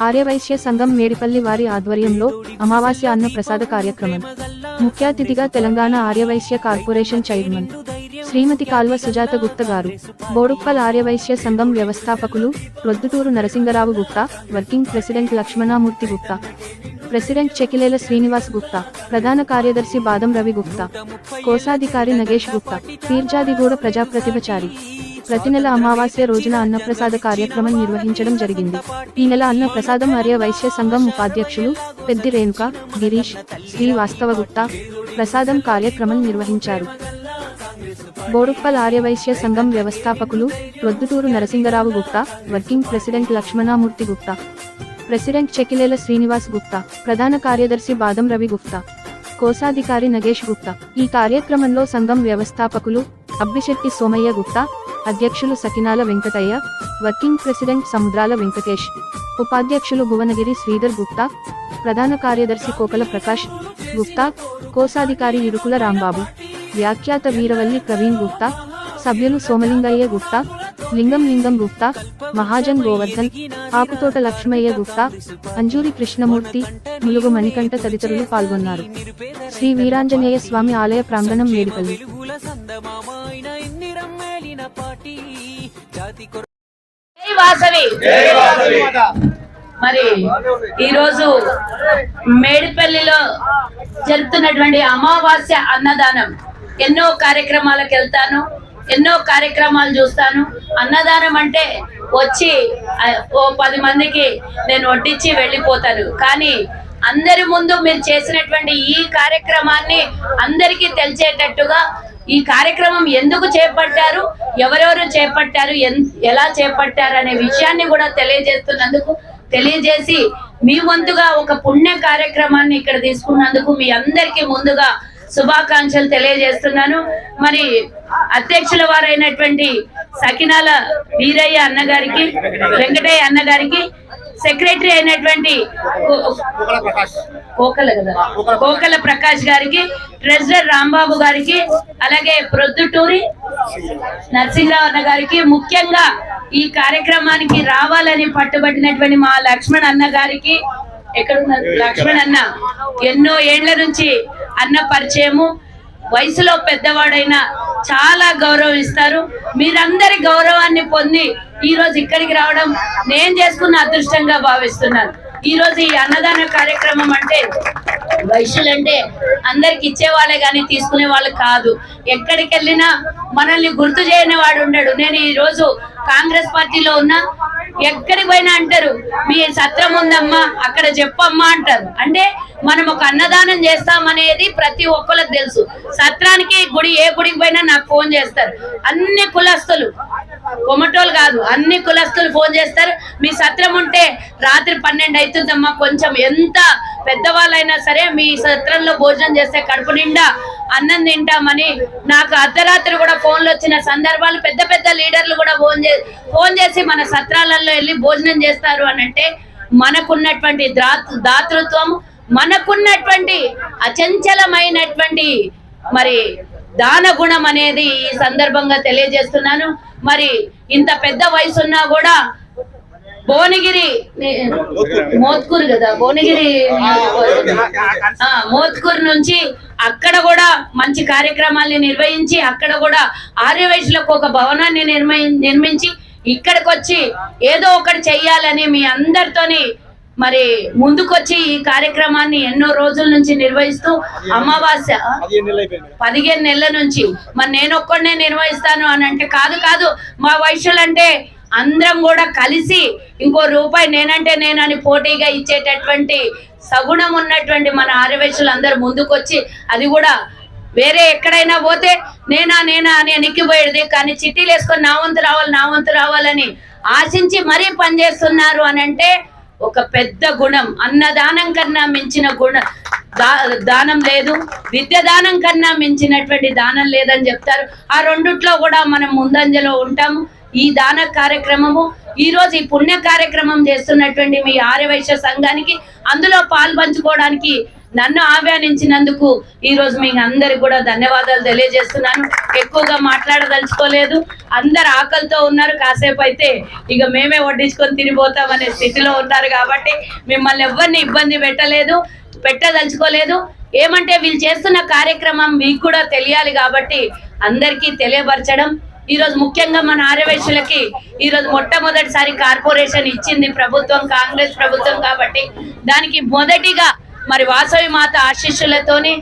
ఆర్యవైశ్య సంఘం మేడిపల్లి వారి ఆధ్వర్యంలో అమావాస్య అన్న ప్రసాద కార్యక్రమం. ముఖ్య అతిథిగా తెలంగాణ ఆర్యవైశ్య కార్పొరేషన్ చైర్మన్ శ్రీమతి కాల్వ సుజాత గుప్త గారు బోడుప్పల్ ఆర్యవైశ్య సంఘం వ్యవస్థాపకులు Rodduturu Narasingarao Gupta working president Lakshmanamurthy Gupta president Chekilela Srinivas Gupta ప్రధాన కార్యదర్శి బాదం రవి గుప్తా కోశాధికారి నగేష్ గుప్తా పీర్జాదిగూడ ప్రజాప్రతిభచారి. ప్రతి నెల అమావాస్య రోజున అన్నప్రసాద కార్యక్రమం నిర్వహించడం జరిగింది. ఈ నెల అన్నప్రసాదం ఆర్య వైశ్య సంఘం ఉపాధ్యక్షులు పెద్ది రేణుక గిరీష్ శ్రీవాస్తవ గుప్తా ప్రసాదం కార్యక్రమం నిర్వహించారు. బోడుప్పల్ ఆర్యవైశ్య సంఘం వ్యవస్థాపకులు Rodduturu Narasingarao Gupta working president Lakshmanamurthy Gupta president Chekilela Srinivas Gupta ప్రధాన కార్యదర్శి బాదం రవి గుప్తా కోశాధికారి నగేష్ గుప్తా. ఈ కార్యక్రమంలో సంఘం వ్యవస్థాపకులు అబ్బిశెట్టి సోమయ్య గుప్తా అధ్యక్షులు సకినాల వెంకటయ్య వర్కింగ్ ప్రెసిడెంట్ సముద్రాల వెంకటేష్ ఉపాధ్యక్షులు భువనగిరి శ్రీధర్ గుప్తా ప్రధాన కార్యదర్శి కోకల ప్రకాష్ గుప్తా కోశాధికారి ఇరుకుల రాంబాబు. వ్యాఖ్యాత వీరవల్లి ప్రవీణ్ గుప్తా సభ్యులు సోమలింగయ్య గుప్తా లింగం లింగం గుప్తా మహాజన్ గోవర్ధన్ ఆకుతోట లక్ష్మయ్య గుప్తా అంజూరి కృష్ణమూర్తి ములుగు మణికంఠ తదితరులు పాల్గొన్నారు. శ్రీ వీరాంజనేయ స్వామి ఆలయ ప్రాంగణం వాసవి. మరి ఈరోజు మేడిపల్లిలో జరుగుతున్నటువంటి అమావాస్య అన్నదానం. ఎన్నో కార్యక్రమాలకు వెళ్తాను ఎన్నో కార్యక్రమాలు చూస్తాను. అన్నదానం అంటే వచ్చి ఓ పది మందికి నేను వడ్డించి వెళ్ళిపోతాను. కానీ అందరి ముందు మీరు చేసినటువంటి ఈ కార్యక్రమాన్ని అందరికీ తెలిసేటట్టుగా ఈ కార్యక్రమం ఎందుకు చేపట్టారు ఎవరెవరు చేపట్టారు ఎలా చేపట్టారు అనే విషయాన్ని కూడా తెలియజేస్తున్నందుకు తెలియజేసి మీ వంతుగా ఒక పుణ్య కార్యక్రమాన్ని ఇక్కడ తీసుకున్నందుకు మీ అందరికీ ముందుగా శుభాకాంక్షలు తెలియజేస్తున్నాను. మరి అధ్యక్షుల వారైనటువంటి సకినాల వీరయ్య అన్నగారికి వెంకటయ్య అన్నగారికి సెక్రటరీ అయినటువంటి కోకల కదా కోకల ప్రకాష్ గారికి ట్రెజరర్ రాంబాబు గారికి అలాగే ప్రొద్దుటూరి నరసింహరావు అన్న గారికి ముఖ్యంగా ఈ కార్యక్రమానికి రావాలని పట్టుబట్టినటువంటి మా లక్ష్మణ్ అన్న గారికి ఎక్కడున్నారు? లక్ష్మణ్ అన్న ఎన్నో ఏండ్ల నుంచి అన్న పరిచయము. వయసులో పెద్దవాడైన చాలా గౌరవం ఇస్తారు మీరందరి గౌరవాన్ని పొంది ఈ రోజు ఇక్కడికి రావడం నేను చేసుకున్న అదృష్టంగా భావిస్తున్నాను. ఈ రోజు ఈ అన్నదాన కార్యక్రమం అంటే వైశ్యులంటే అందరికి ఇచ్చేవాళ్ళే కానీ తీసుకునే వాళ్ళు కాదు. ఎక్కడికి వెళ్ళినా మనల్ని గుర్తు చేయని వాడు ఉండడు. నేను ఈ రోజు కాంగ్రెస్ పార్టీలో ఉన్నా ఎక్కడికి పోయినా అంటారు మీ సత్రం ఉందమ్మా అక్కడ చెప్పమ్మా అంటారు. అంటే మనం ఒక అన్నదానం చేస్తామనేది ప్రతి ఒక్కరికి తెలుసు. సత్రానికి గుడి ఏ గుడికి పోయినా నాకు ఫోన్ చేస్తారు. అన్ని కులస్తులు కొమటోలు కాదు అన్ని కులస్తులు ఫోన్ చేస్తారు. మీ సత్రం ఉంటే రాత్రి పన్నెండు అవుతుందమ్మా కొంచెం ఎంత పెద్దవాళ్ళైనా సరే మీ సత్రంలో భోజనం చేస్తే కడుపు నిండా అన్నం తింటామని నాకు అర్ధరాత్రి కూడా ఫోన్లు వచ్చిన సందర్భాలు పెద్ద పెద్ద లీడర్లు కూడా ఫోన్ చేసి ఫోన్ చేసి మన సత్రాలలో వెళ్ళి భోజనం చేస్తారు అని అంటే మనకున్నటువంటి ద్రా- దాతృత్వం మనకున్నటువంటి అచంచలమైనటువంటి మరి దాన గుణం అనేది ఈ సందర్భంగా తెలియజేస్తున్నాను. మరి ఇంత పెద్ద వయసు ఉన్నా కూడా భువనగిరి మోత్కూరు కదా భువనగిరి మోత్కూరు నుంచి అక్కడ కూడా మంచి కార్యక్రమాల్ని నిర్వహించి అక్కడ కూడా ఆర్యవైశ్యులకు ఒక భవనాన్ని నిర్మీ నిర్మించి ఇక్కడికి వచ్చి ఏదో ఒకటి చెయ్యాలని మీ అందరితోని మరి ముందుకొచ్చి ఈ కార్యక్రమాన్ని ఎన్నో రోజుల నుంచి నిర్వహిస్తూ అమావాస్య పదిహేను నెలల నుంచి. మరి నేను ఒక్కడనే నిర్వహిస్తాను అని అంటే కాదు కాదు. మా వైశ్యులు అంటే అందరం కూడా కలిసి ఇంకో రూపాయి నేనంటే నేనని పోటీగా ఇచ్చేటటువంటి సగుణం ఉన్నటువంటి మన ఆర్యవైశ్యులు అందరు ముందుకొచ్చి అది కూడా వేరే ఎక్కడైనా పోతే నేనా నేనా అని ఎనిక్కిపోయేది కానీ చిట్టీలు వేసుకొని నా వంతు రావాలి నా వంతు రావాలని ఆశించి మరీ పనిచేస్తున్నారు అని అంటే ఒక పెద్ద గుణం. అన్నదానం కన్నా మించిన గుణ దా- దానం లేదు. విద్య దానం కన్నా మించినటువంటి దానం లేదని చెప్తారు. ఆ రెండిట్లో కూడా మనం ముందంజలో ఉంటాము. ఈ దాన కార్యక్రమము ఈరోజు ఈ పుణ్య కార్యక్రమం చేస్తున్నటువంటి మీ ఆర్యవైశ్య సంఘానికి అందులో పాల్పంచుకోవడానికి నన్ను ఆహ్వానించినందుకు ఈ రోజు మీకు అందరికి కూడా ధన్యవాదాలు తెలియజేస్తున్నాను. ఎక్కువగా మాట్లాడదలుచుకోలేదు. అందరు ఆకలితో ఉన్నారు. కాసేపు అయితే ఇక మేమే వడ్డించుకొని తినిపోతామనే స్థితిలో ఉన్నారు కాబట్టి మిమ్మల్ని ఎవరిని ఇబ్బంది పెట్టలేదు పెట్టదలుచుకోలేదు. ఏమంటే వీళ్ళు చేస్తున్న కార్యక్రమం మీకు కూడా తెలియాలి కాబట్టి అందరికీ తెలియపరచడం. ఈ రోజు ముఖ్యంగా మన ఆర్యవేశ్యులకి ఈ రోజు మొట్టమొదటిసారి కార్పొరేషన్ ఇచ్చింది ప్రభుత్వం కాంగ్రెస్ ప్రభుత్వం కాబట్టి దానికి మొదటిగా మరి వాసవి మాత ఆశీస్సులతోని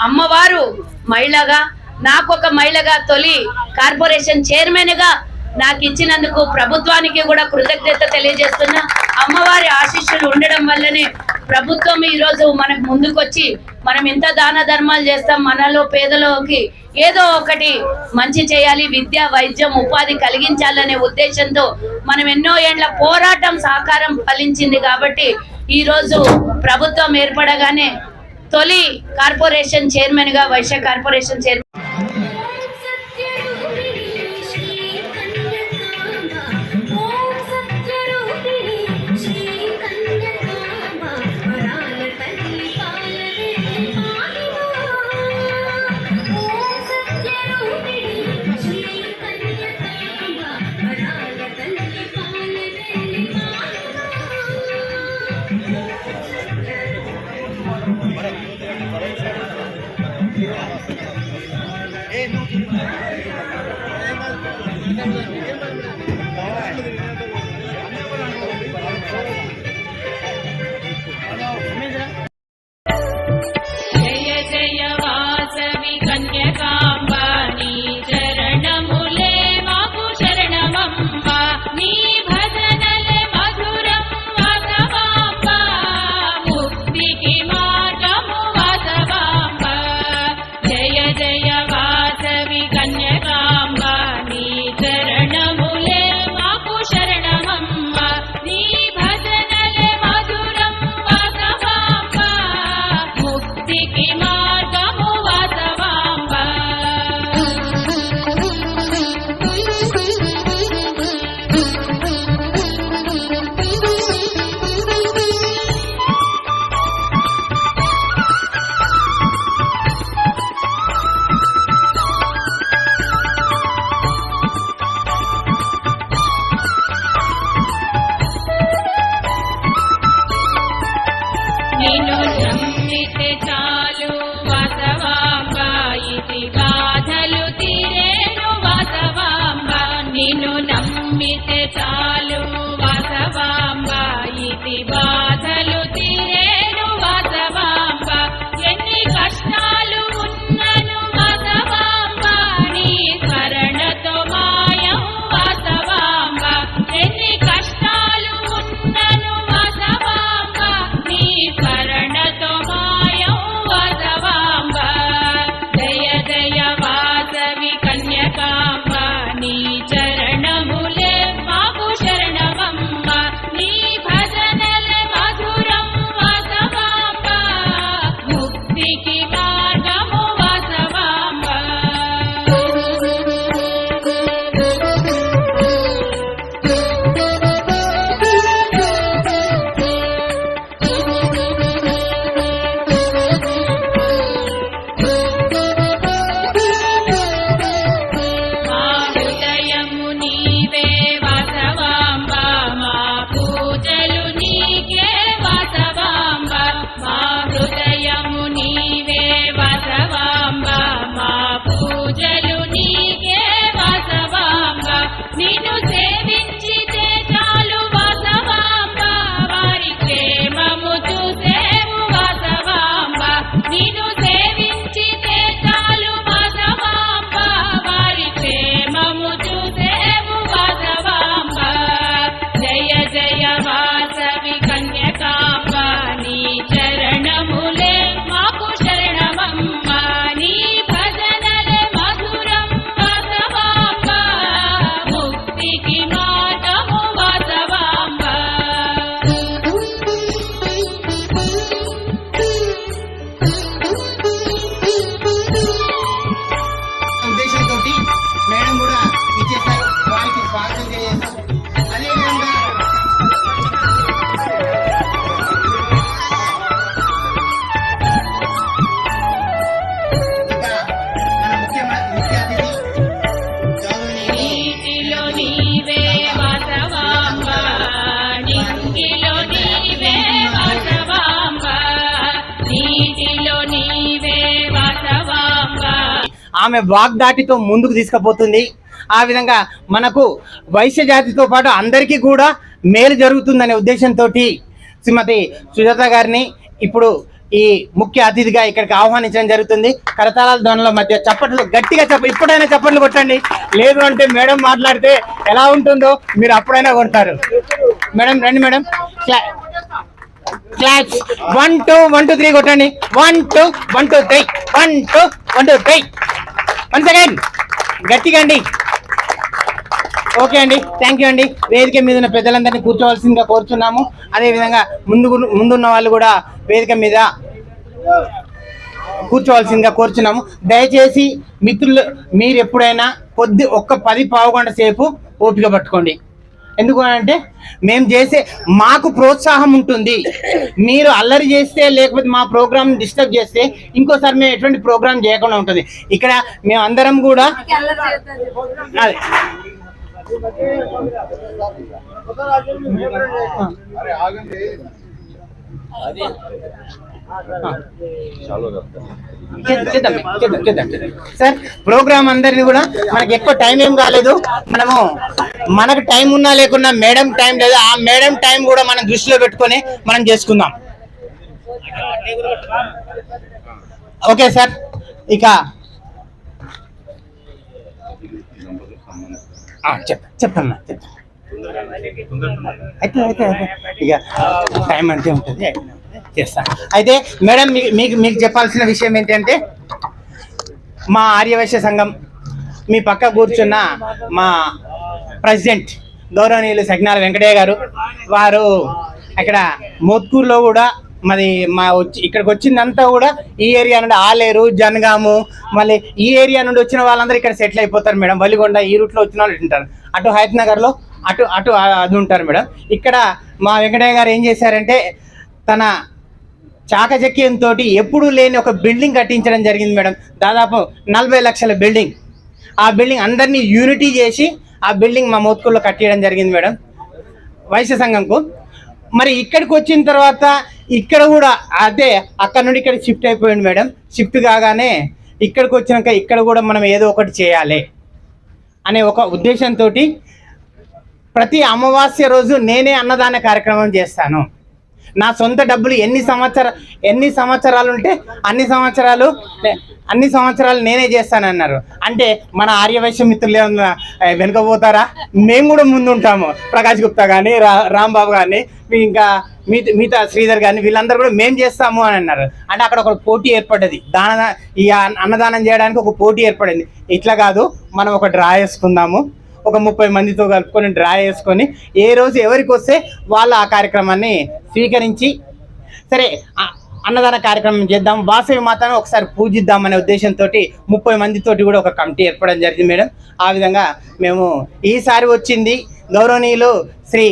అమ్మవారు మహిళగా నాకు ఒక మహిళగా తొలి కార్పొరేషన్ చైర్మన్గా నాకు ఇచ్చినందుకు ప్రభుత్వానికి కూడా కృతజ్ఞత తెలియజేస్తున్నా. అమ్మవారి ఆశీస్సులు ఉండడం వల్లనే ప్రభుత్వం ఈరోజు మనకు ముందుకొచ్చి మనం ఇంత దాన ధర్మాలు చేస్తాం మనలో పేదలోకి ఏదో ఒకటి మంచి చేయాలి విద్య వైద్యం ఉపాధి కలిగించాలనే ఉద్దేశంతో మనం ఎన్నో ఏండ్ల పోరాటం సహకారం ఫలించింది కాబట్టి ఈ రోజు ప్రభుత్వం ఏర్పడగానే తొలి కార్పొరేషన్ చైర్మన్గా వైశ్య కార్పొరేషన్ చైర్మన్ え? ఆమె వాగ్దాటితో ముందుకు తీసుకుపోతుంది. ఆ విధంగా మనకు వైశ్య జాతితో పాటు అందరికీ కూడా మేలు జరుగుతుందనే ఉద్దేశంతో శ్రీమతి సుజాత గారిని ఇప్పుడు ఈ ముఖ్య అతిథిగా ఇక్కడికి ఆహ్వానించడం జరుగుతుంది. కరతాళాల ధ్వనుల మధ్య చప్పట్లు గట్టిగా చెప్ప ఇప్పుడైనా చప్పట్లు కొట్టండి. లేదు అంటే మేడం మాట్లాడితే ఎలా ఉంటుందో మీరు అప్పుడైనా కొడతారు. మేడం రండి madam. Clutch one two one two three కొట్టండి. One two one two three one two one two three one second గట్టిగా అండి. ఓకే అండి. థ్యాంక్ యూ అండి. వేదిక మీద ఉన్న పెద్దలందరినీ కూర్చోవలసిందిగా కోరుచున్నాము. అదేవిధంగా ముందు ముందున్న వాళ్ళు కూడా వేదిక మీద కూర్చోవలసిందిగా కోరుచున్నాము. దయచేసి మిత్రులు మీరు ఎప్పుడైనా కొద్ది ఒక్క పది పావుగంట సేపు ఓపిక పట్టుకోండి. ఎందుకు అంటే మేము చేసే మాకు ప్రోత్సాహం ఉంటుంది. మీరు అల్లరి చేస్తే లేకపోతే మా ప్రోగ్రామ్ డిస్టర్బ్ చేస్తే ఇంకోసారి మేము ఎటువంటి ప్రోగ్రామ్ చేయకుండా ఉంటుంది. ఇక్కడ మేము అందరం కూడా అదే సార్ ప్రోగ్రామ్ అందరిది కూడా మనకి ఎక్కువ టైం ఏం కాలేదు. మనము మనకు టైం ఉన్నా లేకున్నా మేడం టైం లేదు. ఆ మేడం టైం కూడా మనం దృష్టిలో పెట్టుకొని మనం చేసుకుందాం. ఓకే సార్ ఇక ఆ, చెప్తాను అయితే అయితే అయితే. ఇక టైం అంతే ఉంటుంది. చేస్తాను అయితే మేడం మీ- మీకు మీకు చెప్పాల్సిన విషయం ఏంటంటే మా ఆర్యవైశ్య సంఘం మీ పక్క కూర్చున్న మా ప్రెసిడెంట్ గౌరవనీయులు సజ్ఞాల వెంకటయ్య గారు వారు అక్కడ మోత్కూరులో కూడా మరి మా వచ్చి ఇక్కడికి వచ్చిందంతా కూడా ఈ ఏరియా నుండి ఆలేరు జనగాము మళ్ళీ ఈ ఏరియా నుండి వచ్చిన వాళ్ళందరూ ఇక్కడ సెటిల్ అయిపోతారు మేడం. వలిగొండ ఈ రూట్లో వచ్చిన వాళ్ళు ఉంటారు. అటు హయత్ నగర్లో అటు అటు అది ఉంటారు మేడం. ఇక్కడ మా వెంకటయ్య గారు ఏం చేశారంటే తన చాకచక్యంతో ఎప్పుడూ లేని ఒక బిల్డింగ్ కట్టించడం జరిగింది మేడం. దాదాపు నలభై లక్షల బిల్డింగ్. ఆ బిల్డింగ్ అందరినీ యూనిటీ చేసి ఆ బిల్డింగ్ మా మోత్కూరులో కట్టేయడం జరిగింది మేడం. వైశ్య సంఘంకు. మరి ఇక్కడికి వచ్చిన తర్వాత ఇక్కడ కూడా అదే అక్కడ నుండి ఇక్కడ షిఫ్ట్ అయిపోయింది మేడం. షిఫ్ట్ కాగానే ఇక్కడికి వచ్చినాక ఇక్కడ కూడా మనం ఏదో ఒకటి చేయాలి అనే ఒక ఉద్దేశంతో ప్రతి అమావాస్య రోజు నేనే అన్నదాన కార్యక్రమం చేస్తాను. నా సొంత డబ్బులు ఎన్ని సంవత్సర ఎన్ని సంవత్సరాలు ఉంటే అన్ని సంవత్సరాలు అన్ని సంవత్సరాలు నేనే చేస్తానన్నారు. అంటే మన ఆర్యవైశ్య మిత్రులు ఏమన్నా వెనుకపోతారా? మేము కూడా ముందు ఉంటాము ప్రకాష్ గుప్తా కానీ రా రాంబాబు కానీ ఇంకా మిగతా మిగతా శ్రీధర్ కానీ వీళ్ళందరూ కూడా మేము చేస్తాము అని అన్నారు. అంటే అక్కడ ఒక పోటీ ఏర్పడ్డది. దాన ఈ అన్నదానం చేయడానికి ఒక పోటీ ఏర్పడింది. ఇట్లా కాదు మనం ఒక డ్రా వేసుకుందాము ఒక ముప్పై మందితో కలుపుకొని డ్రా చేసుకొని ఏ రోజు ఎవరికి వస్తే వాళ్ళు ఆ కార్యక్రమాన్ని స్వీకరించి సరే అన్నదాన కార్యక్రమం చేద్దాం వాసవి మాతను ఒకసారి పూజిద్దాం అనే ఉద్దేశంతో ముప్పై మందితోటి కూడా ఒక కమిటీ ఏర్పడడం జరిగింది మేడం. ఆ విధంగా మేము ఈసారి వచ్చింది గౌరవనీయులు శ్రీ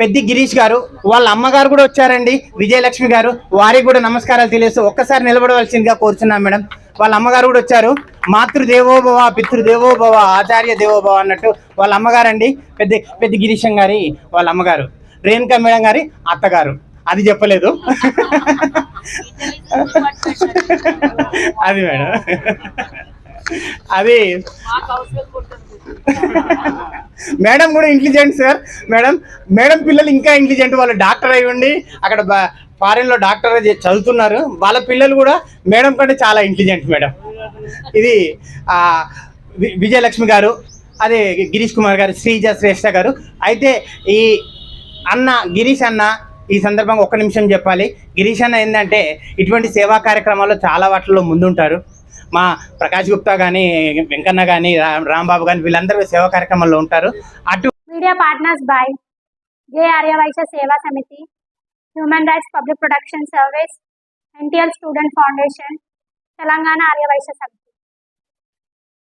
పెద్ది గిరీష్ గారు వాళ్ళ అమ్మగారు కూడా వచ్చారండి విజయలక్ష్మి గారు వారికి కూడా నమస్కారాలు తెలియస్తూ ఒక్కసారి నిలబడవలసిందిగా కోరుచున్నాం మేడం. వాళ్ళ అమ్మగారు కూడా వచ్చారు. మాతృదేవోభవ పితృదేవోభవ ఆచార్య దేవోభవ అన్నట్టు వాళ్ళ అమ్మగారండి పెద్ద పెద్ద గిరీశం గారి వాళ్ళ అమ్మగారు. రేణుకా మేడం గారి అత్తగారు. అది చెప్పలేదు. అది మేడం. అది. మేడం కూడా ఇంటెలిజెంట్ సార్ మేడం మేడం పిల్లలు ఇంకా ఇంటెలిజెంట్ వాళ్ళు డాక్టర్ అయ్యండి అక్కడ ఫారెన్లో డాక్టర్ చదువుతున్నారు. వాళ్ళ పిల్లలు కూడా మేడం కంటే చాలా ఇంటెలిజెంట్ మేడం. ఇది విజయలక్ష్మి గారు అదే గిరీష్ కుమార్ గారు శ్రీజ శ్రేష్ఠ గారు. అయితే ఈ అన్న గిరీష్ అన్న ఈ సందర్భంగా ఒక్క నిమిషం చెప్పాలి. గిరీష్ అన్న ఏంటంటే ఇటువంటి సేవా కార్యక్రమాల్లో చాలా వాటిల్లో ముందుంటారు. మా ప్రకాష్ గుప్తా కానీ వెంకన్న కానీ రాంబాబు కానీ వీళ్ళందరూ సేవా కార్యక్రమాల్లో ఉంటారు. అటు మీడియా పార్ట్నర్స్ బై జే ఆర్యవైశ్య సేవా సమితి human rights public protection service NTL student foundation Telangana Aryavysya సమితి.